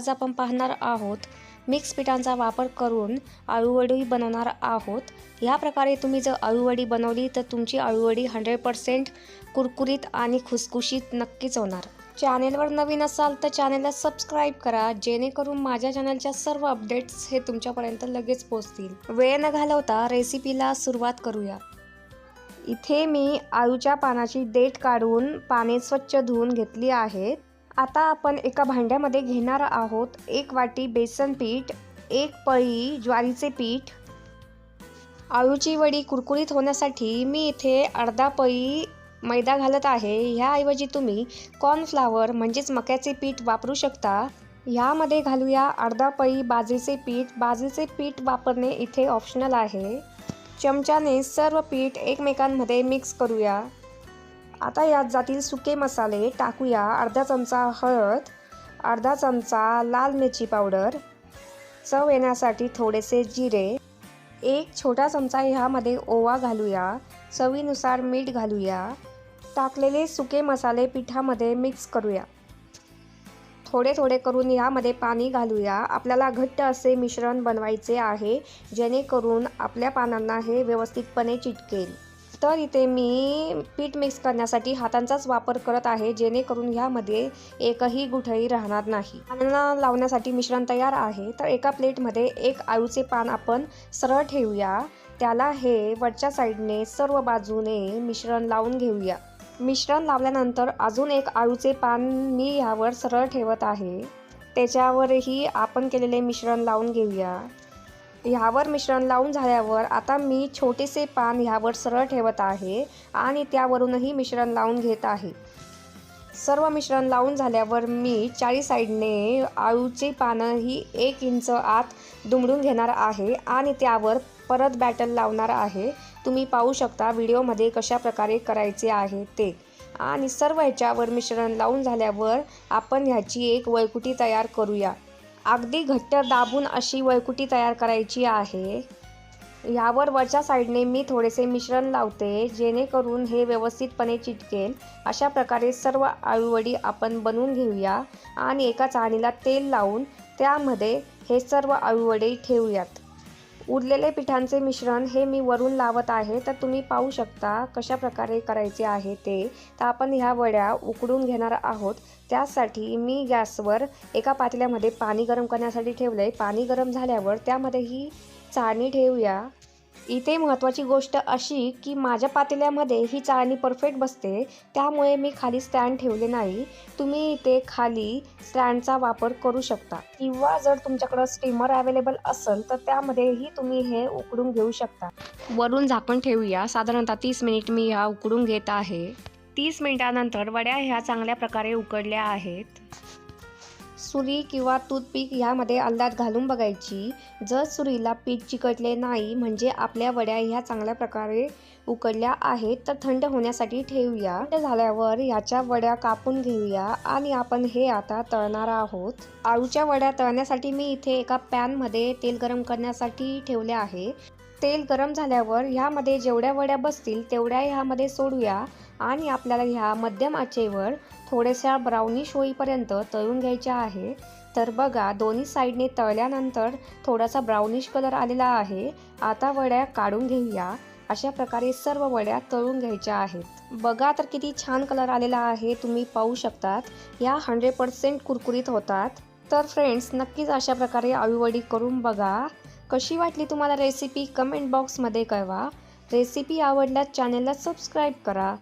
आज आपण पाहणार आहोत मिक्स पिठांचा वापर करून आळूवडी बनवणार आहोत. ह्या प्रकारे तुम्ही जर आळूवडी बनवली तर तुमची आळूवडी हंड्रेड पर्सेंट कुरकुरीत आणि खुसखुशीत नक्कीच होणार. चॅनेलवर नवीन असाल तर चॅनेलला सबस्क्राईब करा जेणेकरून माझ्या चॅनलच्या सर्व अपडेट्स हे तुमच्यापर्यंत लगेच पोहोचतील. वेळ न घालवता रेसिपीला सुरुवात करूया. इथे मी आळूच्या पानाची देठ काढून पाने स्वच्छ धुवून घेतली आहेत. आता आपण एका भांड्यामध्ये घेणार आहोत एक वाटी बेसन पीठ एक पळी ज्वारीचे पीठ. आळूची वडी कुरकुरीत होण्यासाठी मी इथे अर्धा पळी मैदा घालत आहे. ह्याऐवजी तुम्ही कॉर्नफ्लावर म्हणजेच मक्याचे पीठ वापरू शकता. ह्यामध्ये घालूया अर्धा पळी बाजरीचे पीठ. बाजरीचे पीठ वापरणे इथे ऑप्शनल आहे. चमच्याने सर्व पीठ एकमेकांमध्ये मिक्स करूया. आता यात जातील सुके मसाले टाकूया अर्धा चमचा हळद अर्धा चमचा लाल मिरची पावडर. चव येण्यासाठी थोडेसे जिरे. एक छोटा चमचा ह्यामध्ये ओवा घालूया. चवीनुसार मीठ घालूया. टाकलेले सुके मसाले पिठामध्ये मिक्स करूया. थोडे थोडे करून यामध्ये पाणी घालूया. आपल्याला घट्ट असे मिश्रण बनवायचे आहे जेणेकरून आपल्या पानांना हे व्यवस्थितपणे चिटकेल. तर इथे मी पीठ मिक्स करण्यासाठी हातांचाच वापर करत आहे जेणेकरून ह्यामध्ये एकही गुठळी राहणार नाही. पानांना लावण्यासाठी मिश्रण तयार आहे. तर एका प्लेटमध्ये एक आळूचे पान आपण सरळ ठेवूया. त्याला हे वरच्या साईडने सर्व बाजूने मिश्रण लावून घेऊया. मिश्रण लावल्यानंतर अजून एक आळूचे पान मी ह्यावर सरळ ठेवत आहे. त्याच्यावरही आपण केलेले मिश्रण लावून घेऊया. ह्यावर मिश्रण लावून झाल्यावर आता मी छोटेसे पान ह्यावर सरळ ठेवत आहे आणि त्यावरूनही मिश्रण लावून घेत आहे. सर्व मिश्रण लावून झाल्यावर मी चारी साईडने आळूची पानं ही एक इंच आत दुमडून घेणार आहे आणि त्यावर परत बॅटर लावणार आहे. तुम्ही पाहू शकता व्हिडिओमध्ये कशा प्रकारे करायचे आहे ते. आणि सर्व ह्याच्यावर मिश्रण लावून झाल्यावर आपण ह्याची एक वळकुटी तयार करूया. अगदी घट्ट दाबून अशी वळकुटी तयार करायची आहे. ह्यावर वरच्या साईडने मी थोडेसे मिश्रण लावते जेणेकरून हे व्यवस्थितपणे चिटकेल. अशा प्रकारे सर्व आळूवडी आपण बनवून घेऊया आणि एका चाळणीला तेल लावून त्यामध्ये हे सर्व आळूवडे ठेवूयात. उरलेले पिठांचे मिश्रण हे मी वरून लावत आहे तर तुम्ही पाहू शकता कशा प्रकारे करायचे आहे ते. तर आपण ह्या वड्या उकडून घेणार आहोत. त्यासाठी मी गॅसवर एका पातेल्यामध्ये पाणी गरम करण्यासाठी ठेवलं आहे पाणी गरम झाल्यावर त्यामध्ये ही चाळणी ठेवूया. इथे महत्त्वाची गोष्ट अशी की माझ्या पातेल्यामध्ये ही चाळणी परफेक्ट बसते त्यामुळे मी खाली स्टँड ठेवले नाही. तुम्ही इथे खाली स्टँडचा वापर करू शकता. किंवा जर तुमच्याकडं स्टीमर अवेलेबल असेल तर त्यामध्येही तुम्ही हे उकडून घेऊ शकता. वरून झाकण ठेवूया. साधारणतः तीस मिनिट मी ह्या उकडून घेत आहे. तीस मिनिटानंतर वड्या ह्या चांगल्या प्रकारे उकडल्या आहेत. सुरी किंवा टूथपिक ह्यामध्ये अंदाज घालून बघायची. जर सुरीला पीठ चिकटले नाही म्हणजे आपल्या वड्या ह्या चांगल्या प्रकारे उकडल्या आहेत तर थंड होण्यासाठी ठेवूया. थंड झाल्यावर ह्याच्या वड्या कापून घेऊया आणि आपण हे आता तळणार आहोत. आळूच्या वड्या तळण्यासाठी मी इथे एका पॅनमध्ये तेल गरम करण्यासाठी ठेवले आहे. तेल गरम झाल्यावर ह्यामध्ये जेवढ्या वड्या बसतील तेवढ्या ह्यामध्ये सोडूया आणि आपल्याला ह्या मध्यम आचेवर थोड्याशा ब्राउनिश होईपर्यंत तळून घ्यायच्या आहे. तर बघा दोन्ही साईडने तळल्यानंतर थोडासा ब्राउनिश कलर आलेला आहे. आता वड्या काढून घेऊया. अशा प्रकारे सर्व वड्या तळून घ्यायच्या आहेत. बघा तर किती छान कलर आलेला आहे. तुम्ही पाहू शकतात. या हंड्रेड पर्सेंट कुरकुरीत होतात. तर फ्रेंड्स नक्कीच अशा प्रकारे आळूवडी करून बघा. कशी वाटली तुम्हाला रेसिपी कमेंट बॉक्समध्ये कळवा. रेसिपी आवडल्यास चॅनलला सबस्क्राईब करा.